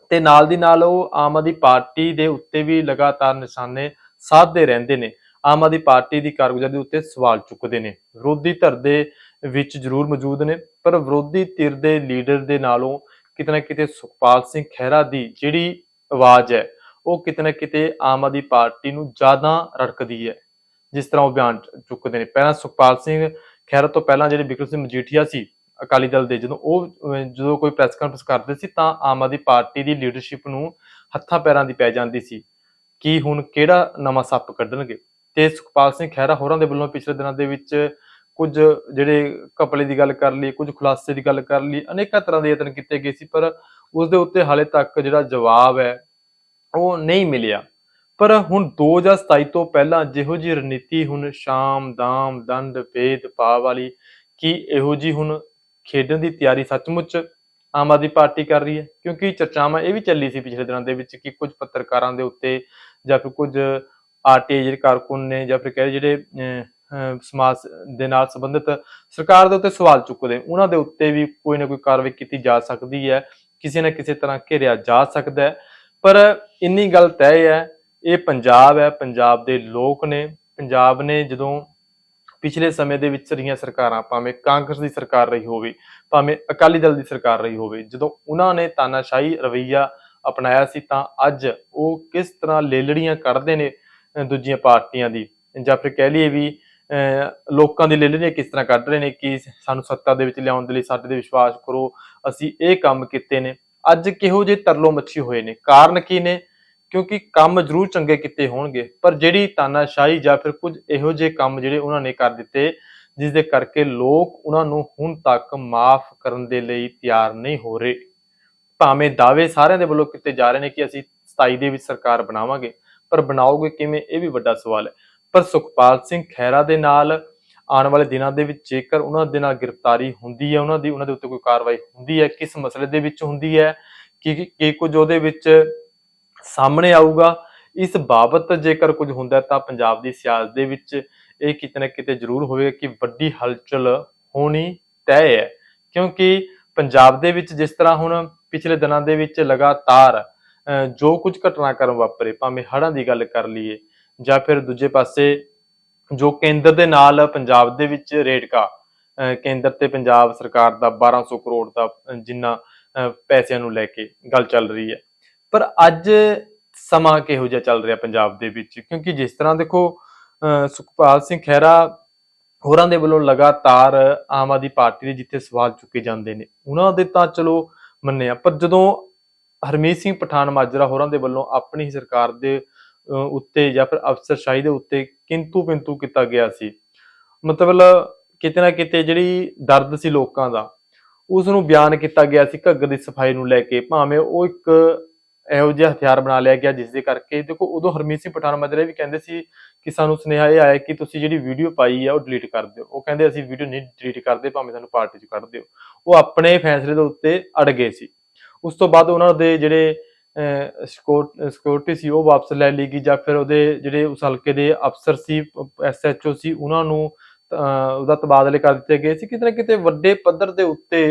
ਤੇ ਨਾਲ ਦੀ ਨਾਲ ਉਹ ਆਮ ਆਦਮੀ ਪਾਰਟੀ ਦੇ ਉੱਤੇ ਵੀ ਲਗਾਤਾਰ ਨਿਸ਼ਾਨੇ ਸਾਧਦੇ ਰਹਿੰਦੇ ਨੇ। ਆਮ ਆਦਮੀ ਪਾਰਟੀ ਦੀ ਕਾਰਗੁਜ਼ਾਰੀ ਦੇ ਉੱਤੇ ਸਵਾਲ ਚੁੱਕਦੇ ਨੇ। ਵਿਰੋਧੀ ਧਿਰ ਦੇ ਵਿੱਚ ਜ਼ਰੂਰ ਮੌਜੂਦ ਨੇ, ਪਰ ਵਿਰੋਧੀ ਧਿਰ ਦੇ ਲੀਡਰ ਦੇ ਨਾਲੋਂ ਕਿਤੇ ਨਾ ਕਿਤੇ ਸੁਖਪਾਲ ਸਿੰਘ ਖਹਿਰਾ ਦੀ ਜਿਹੜੀ ਆਵਾਜ਼ ਹੈ, ਉਹ ਕਿਤੇ ਨਾ ਕਿਤੇ ਆਮ ਆਦਮੀ ਪਾਰਟੀ ਨੂੰ ਜ਼ਿਆਦਾ ਰੜਕਦੀ ਹੈ, ਜਿਸ ਤਰ੍ਹਾਂ ਉਹ ਬਿਆਨ ਚੁੱਕਦੇ ਨੇ। ਪਹਿਲਾਂ ਸੁਖਪਾਲ ਸਿੰਘ ਖਹਿਰਾ ਤੋਂ ਪਹਿਲਾਂ ਜਿਹੜੇ ਬਿਕਰਮ ਸਿੰਘ ਮਜੀਠੀਆ ਸੀ ਅਕਾਲੀ ਦਲ ਦੇ, ਜਦੋਂ ਉਹ ਜਦੋਂ ਕੋਈ ਪ੍ਰੈਸ ਕਾਨਫਰੰਸ ਕਰਦੇ ਸੀ, ਤਾਂ ਆਮ ਆਦਮੀ ਪਾਰਟੀ ਦੀ ਲੀਡਰਸ਼ਿਪ ਨੂੰ ਹੱਥਾਂ ਪੈਰਾਂ ਦੀ ਪੈ ਜਾਂਦੀ ਸੀ ਕਿ ਹੁਣ ਕਿਹੜਾ ਨਵਾਂ ਸੱਪ ਕੱਢਣਗੇ। ਤੇ ਸੁਖਪਾਲ ਸਿੰਘ ਖਹਿਰਾ ਹੋਰਾਂ ਦੇ ਵੱਲੋਂ ਪਿਛਲੇ ਦਿਨਾਂ ਦੇ ਵਿੱਚ ਕੁਝ ਜਿਹੜੇ ਕਪੜੇ ਦੀ ਗੱਲ ਕਰ ਲਈ, ਕੁਝ ਖੁਲਾਸੇ ਦੀ ਗੱਲ ਕਰ ਲਈ, ਅਨੇਕਾਂ ਤਰ੍ਹਾਂ ਦੇ ਯਤਨ ਕੀਤੇ ਗਏ ਸੀ, ਪਰ ਉਸ ਦੇ ਉੱਤੇ ਹਾਲੇ ਤੱਕ ਜਿਹੜਾ ਜਵਾਬ ਹੈ, ਉਹ ਨਹੀਂ ਮਿਲਿਆ। ਪਰ ਹੁਣ 2027 ਤੋਂ ਪਹਿਲਾਂ ਜਿਹੋ ਜੀ ਰਣਨੀਤੀ ਹੁਣ ਸ਼ਾਮ, ਦਾਮ ਦੰਡ ਭੇਦ, ਭਾਵ ਵਾਲੀ ਕੀ ਇਹੋ ਜੀ ਹੁਣ ਖੇਡਣ ਦੀ ਤਿਆਰੀ ਸੱਚਮੁੱਚ ਆਮ ਆਦਮੀ ਪਾਰਟੀ ਕਰ ਰਹੀ ਹੈ, ਕਿਉਂਕਿ ਚਰਚਾਵਾਂ ਇਹ ਵੀ ਚੱਲੀ ਸੀ ਪਿਛਲੇ ਦਿਨਾਂ ਦੇ ਵਿੱਚ ਕਿ ਕੁਝ ਪੱਤਰਕਾਰਾਂ ਦੇ ਉੱਤੇ ਜਾਂ ਫਿਰ ਕੁਝ ਆਰਟੀਆਈ ਜਿਹੜੇ ਕਾਰਕੁਨ ਨੇ ਜਾਂ ਫਿਰ ਕਹੇ ਜਿਹੜੇ ਸਮਾਜ ਦੇ ਨਾਲ ਸੰਬੰਧਿਤ ਸਰਕਾਰ ਦੇ ਉੱਤੇ ਸਵਾਲ ਚੁੱਕਦੇ, ਉਹਨਾਂ ਦੇ ਉੱਤੇ ਵੀ ਕੋਈ ਨਾ ਕੋਈ ਕਾਰਵਾਈ ਕੀਤੀ ਜਾ ਸਕਦੀ ਹੈ, ਕਿਸੇ ਨਾ ਕਿਸੇ ਤਰ੍ਹਾਂ ਘੇਰਿਆ ਜਾ ਸਕਦਾ ਹੈ। ਪਰ ਇੰਨੀ ਗੱਲ ਤੈਅ ਹੈ, ਇਹ ਪੰਜਾਬ ਹੈ, ਪੰਜਾਬ ਦੇ ਲੋਕ ਨੇ, ਪੰਜਾਬ ਨੇ ਜਦੋਂ ਪਿਛਲੇ ਸਮੇਂ ਦੇ ਵਿੱਚ ਰਹੀਆਂ ਸਰਕਾਰਾਂ, ਭਾਵੇਂ ਕਾਂਗਰਸ ਦੀ ਸਰਕਾਰ ਰਹੀ ਹੋਵੇ, ਭਾਵੇਂ ਅਕਾਲੀ ਦਲ ਦੀ ਸਰਕਾਰ ਰਹੀ ਹੋਵੇ, ਜਦੋਂ ਉਹਨਾਂ ਨੇ ਤਾਨਾਸ਼ਾਹੀ ਰਵਈਆ ਅਪਣਾਇਆ ਸੀ ਤਾਂ ਅੱਜ ਉਹ ਕਿਸ ਤਰ੍ਹਾਂ ਲੇਲੜੀਆਂ ਕੱਢਦੇ ਨੇ ਦੂਜੀਆਂ ਪਾਰਟੀਆਂ ਦੀ ਜਾਂ ਫਿਰ ਕਹਿ ਲਈਏ ਵੀ, ਅਹ ਲੋਕਾਂ ਦੀ ਲੇਲੜੀਆਂ ਕਿਸ ਤਰ੍ਹਾਂ ਕੱਢ ਰਹੇ ਨੇ ਕਿ ਸਾਨੂੰ ਸੱਤਾ ਦੇ ਵਿੱਚ ਲਿਆਉਣ ਦੇ ਲਈ ਸਾਡੇ ਤੇ ਵਿਸ਼ਵਾਸ ਕਰੋ, ਅਸੀਂ ਇਹ ਕੰਮ ਕੀਤੇ ਨੇ। ਅੱਜ ਕਿਹੋ ਜਿਹੇ ਤਰਲੋ ਮੱਛੀ ਹੋਏ ਨੇ? ਕਾਰਨ ਕੀ ਨੇ? ਕਿਉਂਕਿ ਕੰਮ ਜ਼ਰੂਰ ਚੰਗੇ ਕੀਤੇ ਹੋਣਗੇ, ਪਰ ਜਿਹੜੀ ਤਾਨਾਸ਼ਾਹੀ ਜਾਂ ਫਿਰ ਕੁਝ ਇਹੋ ਜਿਹੇ ਕੰਮ ਜਿਹੜੇ ਉਹਨਾਂ ਨੇ ਕਰ ਦਿੱਤੇ ਜਿਸ ਦੇ ਕਰਕੇ ਲੋਕ ਉਹਨਾਂ ਨੂੰ ਹੁਣ ਤੱਕ ਮਾਫ ਕਰਨ ਦੇ ਲਈ ਤਿਆਰ ਨਹੀਂ ਹੋ ਰਹੇ। ਭਾਵੇਂ ਦਾਅਵੇ ਸਾਰਿਆਂ ਦੇ ਵੱਲੋਂ ਕੀਤੇ ਜਾ ਰਹੇ ਨੇ ਕਿ ਅਸੀਂ 27 ਦੇ ਵਿੱਚ ਸਰਕਾਰ ਬਣਾਵਾਂਗੇ ਪਰ ਬਣਾਓਗੇ ਕਿਵੇਂ, ਇਹ ਵੀ ਵੱਡਾ ਸਵਾਲ ਹੈ। ਪਰ ਸੁਖਪਾਲ ਸਿੰਘ ਖਹਿਰਾ ਦੇ ਨਾਲ ਆਉਣ ਵਾਲੇ ਦਿਨਾਂ ਦੇ ਵਿੱਚ ਜੇਕਰ ਉਹਨਾਂ ਦੇ ਨਾਲ ਗ੍ਰਿਫਤਾਰੀ ਹੁੰਦੀ ਹੈ, ਉਹਨਾਂ ਦੀ, ਉਹਨਾਂ ਦੇ ਉੱਤੇ ਕੋਈ ਕਾਰਵਾਈ ਹੁੰਦੀ ਹੈ, ਕਿਸ ਮਸਲੇ ਦੇ ਵਿੱਚ ਹੁੰਦੀ ਹੈ, ਕਿ, ਕੀ ਕੁਝ ਉਹਦੇ ਵਿੱਚ ਸਾਹਮਣੇ ਆਊਗਾ, ਇਸ ਬਾਬਤ ਜੇਕਰ ਕੁਝ ਹੁੰਦਾ ਤਾਂ ਪੰਜਾਬ ਦੀ ਸਿਆਸਤ ਦੇ ਵਿੱਚ ਇਹ ਕਿਤੇ ਨਾ ਕਿਤੇ ਜ਼ਰੂਰ ਹੋਵੇਗਾ ਕਿ ਵੱਡੀ ਹਲਚਲ ਹੋਣੀ ਤੈਅ ਹੈ। ਕਿਉਂਕਿ ਪੰਜਾਬ ਦੇ ਵਿੱਚ ਜਿਸ ਤਰ੍ਹਾਂ ਹੁਣ ਪਿਛਲੇ ਦਿਨਾਂ ਦੇ ਵਿੱਚ ਲਗਾਤਾਰ ਜੋ ਕੁਝ ਘਟਨਾਕ੍ਰਮ ਵਾਪਰੇ ਭਾਵੇਂ ਹੜ੍ਹਾਂ ਦੀ ਗੱਲ ਕਰ ਲਈਏ ਜਾਂ ਫਿਰ ਦੂਜੇ ਪਾਸੇ ਜੋ ਕੇਂਦਰ ਦੇ ਨਾਲ ਪੰਜਾਬ ਦੇ ਵਿੱਚ ਰੇਟਕਾ ਕੇਂਦਰ ਤੇ ਪੰਜਾਬ ਸਰਕਾਰ ਦਾ 1200 ਕਰੋੜ ਦਾ ਜਿੰਨਾ ਪੈਸਿਆਂ ਨੂੰ ਲੈ ਕੇ ਗੱਲ ਚੱਲ ਰਹੀ ਹੈ। ਪਰ ਅੱਜ ਸਮਾਂ ਕਿਹੋ ਜਿਹਾ ਚੱਲ ਰਿਹਾ ਪੰਜਾਬ ਦੇ ਵਿੱਚ? ਕਿਉਂਕਿ ਜਿਸ ਤਰ੍ਹਾਂ ਦੇਖੋ ਅਹ, ਸੁਖਪਾਲ ਸਿੰਘ ਖਹਿਰਾ ਹੋਰਾਂ ਦੇ ਵੱਲੋਂ ਲਗਾਤਾਰ ਆਮ ਆਦਮੀ ਪਾਰਟੀ ਦੇ ਜਿੱਥੇ ਸਵਾਲ ਚੁੱਕੇ ਜਾਂਦੇ ਨੇ ਉਹਨਾਂ ਦੇ ਤਾਂ ਚਲੋ ਮੰਨਿਆ ਪਰ ਜਦੋਂ ਹਰਮੀਤ ਸਿੰਘ ਪਠਾਨ ਮਾਜਰਾ ਹੋਰਾਂ ਦੇ ਵੱਲੋਂ ਆਪਣੀ ਸਰਕਾਰ ਦੇ ਅਹ, ਉੱਤੇ ਜਾਂ ਫਿਰ ਅਫਸਰਸ਼ਾਹੀ ਦੇ ਉੱਤੇ ਕਿੰਤੂ ਪਿੰਤੂ ਕੀਤਾ ਗਿਆ ਸੀ। ਮਤਲਬ ਕਿਤੇ ਨਾ ਕਿਤੇ ਜਿਹੜੀ ਦਰਦ ਸੀ ਲੋਕਾਂ ਦਾ ਉਸ ਨੂੰ ਬਿਆਨ ਕੀਤਾ ਗਿਆ ਸੀ ਘੱਗਰ ਦੀ ਸਫ਼ਾਈ ਨੂੰ ਲੈ ਕੇ। ਭਾਵੇਂ ਉਹ ਇੱਕ ਇਹੋ ਜਿਹਾ ਹਥਿਆਰ ਬਣਾ ਲਿਆ ਗਿਆ ਜਿਸ ਦੇ ਕਰਕੇ ਦੇਖੋ ਉਦੋਂ ਹਰਮੀਤ ਸਿੰਘ ਪਠਾਨ ਮਾਜਰਾ ਵੀ ਕਹਿੰਦੇ ਸੀ ਕਿ ਸਾਨੂੰ ਸੁਨੇਹਾ ਇਹ ਆਇਆ ਕਿ ਤੁਸੀਂ ਜਿਹੜੀ ਵੀਡੀਓ ਪਾਈ ਹੈ ਉਹ ਡਿਲੀਟ ਕਰ ਦਿਓ। ਉਹ ਕਹਿੰਦੇ ਅਸੀਂ ਵੀਡੀਓ ਨਹੀਂ ਡਿਲੀਟ ਕਰਦੇ ਭਾਵੇਂ ਸਾਨੂੰ ਪਾਰਟੀ ਚ ਕੱਢ ਦਿਓ। ਉਹ ਆਪਣੇ ਫੈਸਲੇ ਦੇ ਉੱਤੇ ਅੜ ਗਏ ਸੀ। ਉਸ ਤੋਂ ਬਾਅਦ ਉਹਨਾਂ ਦੇ ਜਿਹੜੇ ਸਿਕਿਉਰਿਟੀ ਸੀ, ਉਹ ਵਾਪਸ ਲੈ ਲਈ ਗਈ ਜਾਂ ਫਿਰ ਉਹਦੇ ਜਿਹੜੇ ਉਸ ਹਲਕੇ ਦੇ ਅਫਸਰ ਸੀ ਐਸਐਚਓ ਸੀ, ਉਹਨਾਂ ਨੂੰ ਉਹਦਾ ਤਬਾਦਲੇ ਕਰ ਦਿੱਤੇ ਗਏ ਸੀ। ਕਿਤੇ ਨਾ ਕਿਤੇ ਵੱਡੇ ਪੱਧਰ ਦੇ ਉੱਤੇ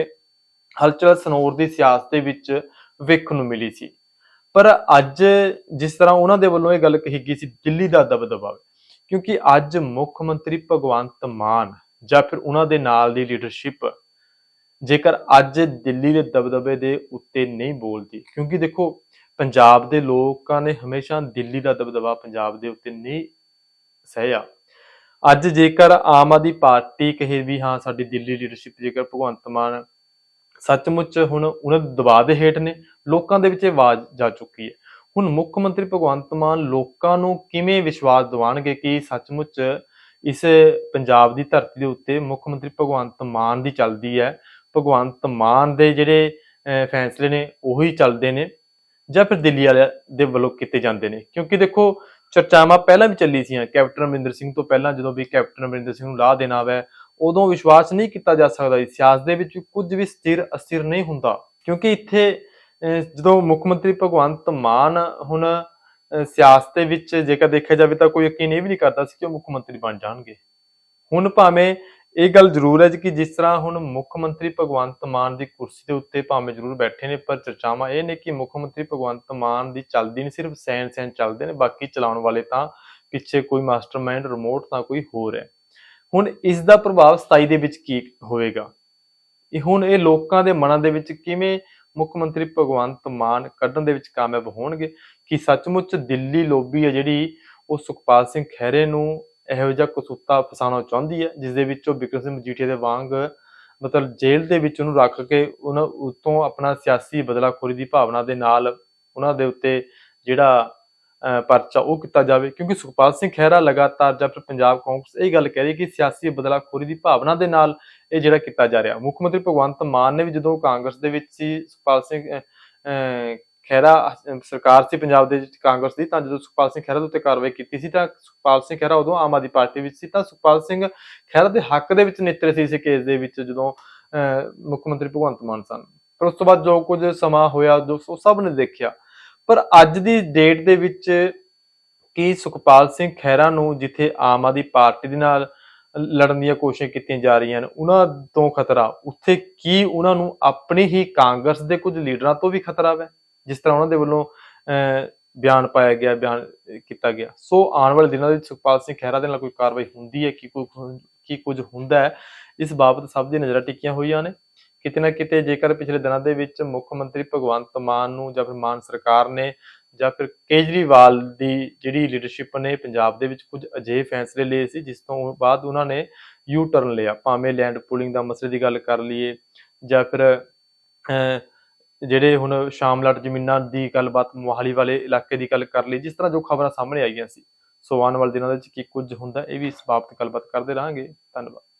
ਹਲਚਲ ਸਨੌਰ ਦੀ ਸਿਆਸਤ ਦੇ ਵਿੱਚ ਵੇਖਣ ਨੂੰ ਮਿਲੀ ਸੀ। ਪਰ ਅੱਜ ਜਿਸ ਤਰ੍ਹਾਂ ਉਹਨਾਂ ਦੇ ਵੱਲੋਂ ਇਹ ਗੱਲ ਕਹੀ ਗਈ ਸੀ, ਦਿੱਲੀ ਦਾ ਦਬਦਬਾ ਕਿਉਂਕਿ ਅੱਜ ਮੁੱਖ ਮੰਤਰੀ ਭਗਵੰਤ ਮਾਨ ਜਾਂ ਫਿਰ ਉਹਨਾਂ ਦੇ ਨਾਲ ਦੀ ਲੀਡਰਸ਼ਿਪ ਜੇਕਰ ਅੱਜ ਦਿੱਲੀ ਦੇ ਦਬਦਬੇ ਦੇ ਉੱਤੇ ਨਹੀਂ ਬੋਲਦੀ, ਕਿਉਂਕਿ ਦੇਖੋ ਪੰਜਾਬ ਦੇ ਲੋਕਾਂ ਨੇ ਹਮੇਸ਼ਾ ਦਿੱਲੀ ਦਾ ਦਬਦਬਾ ਪੰਜਾਬ ਦੇ ਉੱਤੇ ਨਹੀਂ ਸਹਿਆ। ਅੱਜ ਜੇਕਰ ਆਮ ਆਦਮੀ ਪਾਰਟੀ ਕਹੇ ਵੀ ਹਾਂ ਸਾਡੀ ਦਿੱਲੀ ਲੀਡਰਸ਼ਿਪ ਜੇਕਰ ਭਗਵੰਤ ਮਾਨ ਸੱਚਮੁੱਚ ਹੁਣ ਉਹਨਾਂ ਦੇ ਦਬਾਅ ਦੇ ਹੇਠ ਨੇ, ਲੋਕਾਂ ਦੇ ਵਿੱਚ ਆਵਾਜ਼ ਜਾ ਚੁੱਕੀ ਹੈ। ਹੁਣ ਮੁੱਖ ਮੰਤਰੀ ਭਗਵੰਤ ਮਾਨ ਲੋਕਾਂ ਨੂੰ ਕਿਵੇਂ ਵਿਸ਼ਵਾਸ ਦਿਵਾਣਗੇ ਕਿ ਸੱਚਮੁੱਚ ਇਸ ਪੰਜਾਬ ਦੀ ਧਰਤੀ ਦੇ ਉੱਤੇ ਮੁੱਖ ਮੰਤਰੀ ਭਗਵੰਤ ਮਾਨ ਦੀ ਚੱਲਦੀ ਹੈ ਭਗਵੰਤ ਮਾਨ ਦੇ ਜਿਹੜੇ ਫੈਸਲੇ ਨੇ, ਉਹੀ ਚੱਲਦੇ ਨੇ ਜਾਂ ਫਿਰ ਦਿੱਲੀ ਵਾਲਿਆਂ ਦੇ ਵੱਲੋਂ ਕੀਤੇ ਜਾਂਦੇ ਨੇ। ਕਿਉਂਕਿ ਦੇਖੋ, ਚਰਚਾਵਾਂ ਪਹਿਲਾਂ ਵੀ ਚੱਲੀ ਸੀਆਂ। ਕੈਪਟਨ ਅਮਰਿੰਦਰ ਸਿੰਘ ਤੋਂ ਪਹਿਲਾਂ ਜਦੋਂ ਵੀ ਕੈਪਟਨ ਅਮਰਿੰਦਰ ਸਿੰਘ ਨੂੰ ਲਾਹ ਦੇਣਾ ਹੈ ਉਦੋਂ ਵਿਸ਼ਵਾਸ ਨਹੀਂ ਕੀਤਾ ਜਾ ਸਕਦਾ ਸੀ। ਸਿਆਸਤ ਦੇ ਵਿੱਚ ਕੁਝ ਵੀ ਸਥਿਰ ਅਸਥਿਰ ਨਹੀਂ ਹੁੰਦਾ। ਕਿਉਂਕਿ ਇੱਥੇ ਜਦੋਂ ਮੁੱਖ ਮੰਤਰੀ ਭਗਵੰਤ ਮਾਨ ਹੁਣ ਸਿਆਸਤ ਦੇ ਵਿੱਚ ਜੇਕਰ ਦੇਖਿਆ ਜਾਵੇ ਤਾਂ ਕੋਈ ਯਕੀਨ ਇਹ ਵੀ ਨਹੀਂ ਕਰਦਾ ਸੀ ਕਿ ਉਹ ਮੁੱਖ ਮੰਤਰੀ ਬਣ ਜਾਣਗੇ। ਹੁਣ ਭਾਵੇਂ ਇਹ ਗੱਲ ਜ਼ਰੂਰ ਹੈ ਜੀ ਕਿ ਜਿਸ ਤਰ੍ਹਾਂ ਹੁਣ ਮੁੱਖ ਮੰਤਰੀ ਭਗਵੰਤ ਮਾਨ ਦੀ ਕੁਰਸੀ ਦੇ ਉੱਤੇ ਭਾਵੇਂ ਜ਼ਰੂਰ ਬੈਠੇ ਨੇ, ਪਰ ਚਰਚਾਵਾਂ ਇਹ ਨੇ ਕਿ ਮੁੱਖ ਮੰਤਰੀ ਭਗਵੰਤ ਮਾਨ ਦੀ ਚੱਲਦੀ ਨਹੀਂ, ਸਿਰਫ ਸੈਨ ਸੈਨ ਚੱਲਦੇ ਨੇ, ਬਾਕੀ ਚਲਾਉਣ ਵਾਲੇ ਤਾਂ ਪਿੱਛੇ ਕੋਈ ਮਾਸਟਰਮਾਈਂਡ ਰਿਮੋਟ ਤਾਂ ਕੋਈ ਹੋਰ ਹੈ। ਹੁਣ ਇਸ ਦਾ ਪ੍ਰਭਾਵ 27 ਦੇ ਵਿੱਚ ਕੀ ਹੋਵੇਗਾ? ਇਹ ਹੁਣ ਇਹ ਲੋਕਾਂ ਦੇ ਮਨਾਂ ਦੇ ਵਿੱਚ ਕਿਵੇਂ ਮੁੱਖ ਮੰਤਰੀ ਭਗਵੰਤ ਮਾਨ ਕੱਢਣ ਦੇ ਵਿੱਚ ਕਾਮਯਾਬ ਹੋਣਗੇ? ਕਿ ਸੱਚਮੁੱਚ ਦਿੱਲੀ ਲੋਬੀ ਹੈ ਜਿਹੜੀ ਉਹ ਸੁਖਪਾਲ ਸਿੰਘ ਖਹਿਰੇ ਨੂੰ ਇਹੋ ਜਿਹਾ ਕਸੂਤਾ ਫਸਾਉਣਾ ਚਾਹੁੰਦੀ ਹੈ ਜਿਸ ਦੇ ਵਿੱਚ ਬਿਕਰਮ ਸਿੰਘ ਮਜੀਠੀਆ ਦੇ ਵਾਂਗ ਮਤਲਬ ਜੇਲ੍ਹ ਦੇ ਵਿੱਚ ਉਹਨੂੰ ਰੱਖ ਕੇ ਉਹਨਾਂ ਉਤੋਂ ਆਪਣਾ ਸਿਆਸੀ ਬਦਲਾਖੋਰੀ ਦੀ ਭਾਵਨਾ ਦੇ ਨਾਲ ਉਹਨਾਂ ਦੇ ਉੱਤੇ ਜਿਹੜਾ ਅਹ, ਪਰਚਾ ਉਹ ਕੀਤਾ ਜਾਵੇ। ਕਿਉਂਕਿ ਸੁਖਪਾਲ ਸਿੰਘ ਖਹਿਰਾ ਲਗਾਤਾਰ ਜਾਂ ਫਿਰ ਪੰਜਾਬ ਕਾਂਗਰਸ ਇਹ ਗੱਲ ਕਹਿ ਰਹੀ ਕਿ ਸਿਆਸੀ ਬਦਲਾਖੋਰੀ ਦੀ ਭਾਵਨਾ ਦੇ ਨਾਲ ਇਹ ਜਿਹੜਾ ਕੀਤਾ ਜਾ ਰਿਹਾ। ਮੁੱਖ ਮੰਤਰੀ ਭਗਵੰਤ ਮਾਨ ਨੇ ਵੀ ਜਦੋਂ ਕਾਂਗਰਸ ਦੇ ਵਿੱਚ ਸੀ ਸੁਖਪਾਲ ਸਿੰਘ ਅਹ, ਖਹਿਰਾ ਸਰਕਾਰ ਸੀ ਪੰਜਾਬ ਦੇ ਵਿੱਚ, ਕਾਂਗਰਸ ਦੀ, ਤਾਂ ਜਦੋਂ ਸੁਖਪਾਲ ਸਿੰਘ ਖਹਿਰਾ ਦੇ ਉੱਤੇ ਕਾਰਵਾਈ ਕੀਤੀ ਸੀ, ਤਾਂ ਸੁਖਪਾਲ ਸਿੰਘ ਖਹਿਰਾ ਉਦੋਂ ਆਮ ਆਦਮੀ ਪਾਰਟੀ ਵਿੱਚ ਸੀ, ਤਾਂ ਸੁਖਪਾਲ ਸਿੰਘ ਖਹਿਰਾ ਦੇ ਹੱਕ ਦੇ ਵਿੱਚ ਨਿੱਤਰੇ ਸੀ ਇਸ ਕੇਸ ਦੇ ਵਿੱਚ, ਜਦੋਂ ਮੁੱਖ ਮੰਤਰੀ ਭਗਵੰਤ ਮਾਨ ਸਨ। ਪਰ ਉਸ ਤੋਂ ਬਾਅਦ ਜੋ ਕੁਝ ਸਮਾਂ ਹੋਇਆ, ਜੋ ਸਭ ਨੇ ਦੇਖਿਆ। ਪਰ ਅੱਜ ਦੀ ਡੇਟ ਦੇ ਵਿੱਚ ਕੀ ਸੁਖਪਾਲ ਸਿੰਘ ਖਹਿਰਾ ਨੂੰ ਜਿੱਥੇ ਆਮ ਆਦਮੀ ਪਾਰਟੀ ਦੇ ਨਾਲ ਲੜਨ ਦੀਆਂ ਕੋਸ਼ਿਸ਼ਾਂ ਕੀਤੀਆਂ ਜਾ ਰਹੀਆਂ ਨੇ, ਉਹਨਾਂ ਤੋਂ ਖਤਰਾ, ਉੱਥੇ ਕੀ ਉਹਨਾਂ ਨੂੰ ਆਪਣੀ ਹੀ ਕਾਂਗਰਸ ਦੇ ਕੁਝ ਲੀਡਰਾਂ ਤੋਂ ਵੀ ਖਤਰਾ ਹੈ ਜਿਸ ਤਰ੍ਹਾਂ ਉਹਨਾਂ ਦੇ ਵੱਲੋਂ ਅਹ, ਬਿਆਨ ਪਾਇਆ ਗਿਆ ਬਿਆਨ ਕੀਤਾ ਗਿਆ। ਸੋ ਆਉਣ ਵਾਲੇ ਦਿਨਾਂ ਦੇ ਵਿੱਚ ਸੁਖਪਾਲ ਸਿੰਘ ਖਹਿਰਾ ਦੇ ਨਾਲ ਕੋਈ ਕਾਰਵਾਈ ਹੁੰਦੀ ਹੈ ਕਿ ਕੋਈ ਕੀ ਕੁਝ ਹੁੰਦਾ ਹੈ ਇਸ ਬਾਬਤ ਸਭ ਦੀ ਨਜ਼ਰਾਂ ਟਿਕੀਆਂ ਹੋਈਆਂ ਨੇ। ਕਿਤੇ ਨਾ ਕਿਤੇ ਜੇਕਰ ਪਿਛਲੇ ਦਿਨਾਂ ਦੇ ਵਿੱਚ ਮੁੱਖ ਮੰਤਰੀ ਭਗਵੰਤ ਮਾਨ ਨੂੰ ਜਾਂ ਫਿਰ ਮਾਨ ਸਰਕਾਰ ਨੇ ਜਾਂ ਫਿਰ ਕੇਜਰੀਵਾਲ ਦੀ ਜਿਹੜੀ ਲੀਡਰਸ਼ਿਪ ਨੇ ਪੰਜਾਬ ਦੇ ਵਿੱਚ ਕੁਝ ਅਜਿਹੇ ਫੈਸਲੇ ਲਏ ਸੀ ਜਿਸ ਤੋਂ ਬਾਅਦ ਉਹਨਾਂ ਨੇ ਯੂ ਟਰਨ ਲਿਆ। ਭਾਵੇਂ ਲੈਂਡ ਪੂਲਿੰਗ ਦਾ ਮਸਲੇ ਦੀ ਗੱਲ ਕਰ ਲਈਏ ਜਾਂ ਫਿਰ ਅਹ, ਜਿਹੜੇ ਹੁਣ ਸ਼ਾਮਲਾਟ ਜ਼ਮੀਨਾਂ ਦੀ ਗੱਲਬਾਤ ਮੋਹਾਲੀ ਵਾਲੇ ਇਲਾਕੇ ਦੀ ਗੱਲ ਕਰ ਲਈ, ਜਿਸ ਤਰ੍ਹਾਂ ਜੋ ਖਬਰਾਂ ਸਾਹਮਣੇ ਆਈਆਂ ਸੀ, ਸੋ ਆਉਣ ਵਾਲੇ ਦਿਨਾਂ ਦੇ ਵਿੱਚ ਕੀ ਕੁਝ ਹੁੰਦਾ, ਇਹ ਵੀ ਇਸ ਬਾਬਤ ਗੱਲਬਾਤ ਕਰਦੇ ਰਹਾਂਗੇ। ਧੰਨਵਾਦ।